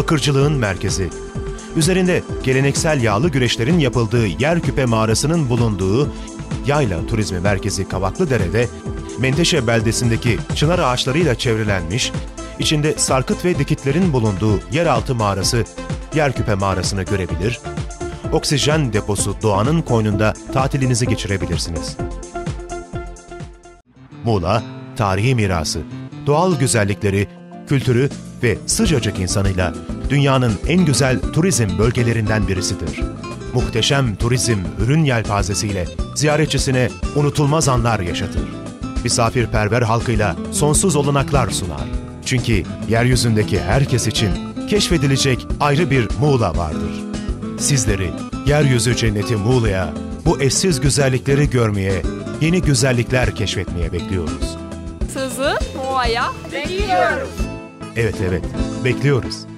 bakırcılığın merkezi. Üzerinde geleneksel yağlı güreşlerin yapıldığı Yerküpe mağarasının bulunduğu Yayla Turizmi Merkezi Kavaklıdere'de Menteşe beldesindeki çınar ağaçlarıyla çevrilenmiş, içinde sarkıt ve dikitlerin bulunduğu yeraltı mağarası Yerküpe mağarasını görebilir, oksijen deposu doğanın koynunda tatilinizi geçirebilirsiniz. Muğla, tarihi mirası, doğal güzellikleri, kültürü ve sıcacık insanıyla dünyanın en güzel turizm bölgelerinden birisidir. Muhteşem turizm ürün yelpazesiyle ziyaretçisine unutulmaz anlar yaşatır. Misafirperver halkıyla sonsuz olanaklar sunar. Çünkü yeryüzündeki herkes için keşfedilecek ayrı bir Muğla vardır. Sizleri yeryüzü cenneti Muğla'ya, bu eşsiz güzellikleri görmeye, yeni güzellikler keşfetmeye bekliyoruz. Sizi Muğla'ya bekliyoruz. Evet evet, bekliyoruz.